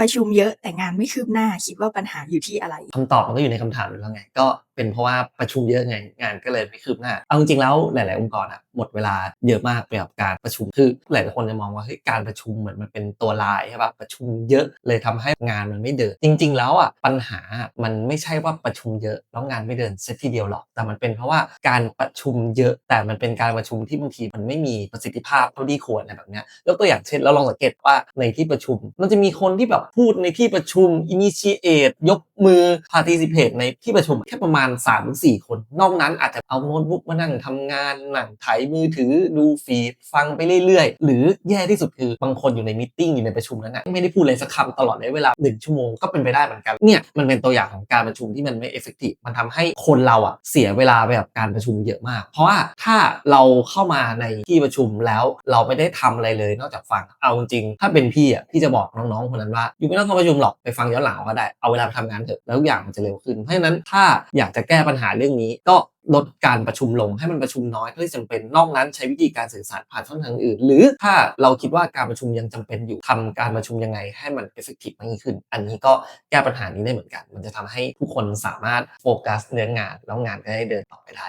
ประชุมเยอะแต่งานไม่คืบหน้าคิดว่าปัญหาอยู่ที่อะไร?คำตอบมันก็อยู่ในคำถามอยู่แล้วไง ก็ เป็นเพราะว่าประชุมเยอะไงงานก็เลยไม่คืบหน้า เอาจริงๆแล้วหลาย ๆ องค์กรอะหมดเวลาเยอะมากไปกับการประชุมคือหลายๆคนจะมองว่าเฮ้ยการประชุมเหมือนมันเป็นตัวร้ายใช่ปล่าประชุมเยอะเลยทำให้งานมันไม่เดิน จริง ๆ แล้วอะปัญหามันไม่ใช่ว่าประชุมเยอะแล้วงานไม่เดินเสียทีเดียวหรอก แต่มันเป็นเพราะว่าการประชุมเยอะแต่มันเป็นการประชุมที่บางทีมันไม่มีประสิทธิภาพเท่าที่ควรอะไรแบบเนี้ยยกตัวอย่างเช่นเราลองสังเกตว่าในที่ประชุม มันจะมีคนที่แบบพูดในที่ประชุม initiate ยก มือ participate ในที่ประชุมแค่ประมาณ 3-4 คน นอกนั้นอาจจะเอาโน้ตบุ๊กมานั่งทำงานนั่งไถมือถือดูฟีดฟังไปเรื่อยๆ หรือแย่ที่สุดคือบางคนอยู่ในมีตติงอยู่ในประชุมนั้นน่ะไม่ได้พูดอะไรสักคำตลอดระยะเวลา 1 ชั่วโมงก็เป็นไปได้เหมือนกันเนี่ยมันเป็นตัวอย่างของการประชุมที่มันไม่เอฟเฟกทิมันทำให้คนเราอะเสียเวลาไปกับการประชุมเยอะมาก เพราะว่าถ้าเราเข้ามาในที่ประชุมแล้วเราไม่ได้ทำอะไรเลยนอกจากฟังเอาจริงถ้าเป็นพี่อะพี่จะบอกน้องๆคนนั้นว่าอ"ยูไม่ต้องเข้าประชุมหรอกไปฟังย้อนหลังก็ได้เอาเวลาไปทำงานเถอะแล้วทุกอย่างมันจะเร็วขึ้น"เพราะฉะนั้นถ้าอยากจะแก้ปัญหาเรื่องนี้ก็ลดการประชุมลงให้มันประชุมน้อยเท่าที่จำเป็นนอกนั้นใช้วิธีการสื่อสารผ่านช่องทางอื่น หรือถ้าเราคิดว่าการประชุมยังจำเป็นอยู่ทำการประชุมยังไงให้มันเอฟเฟกติฟมากยิ่งขึ้น อันนี้ก็แก้ปัญหานี้ได้เหมือนกัน มันจะทำให้ผู้คนสามารถโฟกัสเนื้องานแล้วงานก็ได้เดินต่อไปได้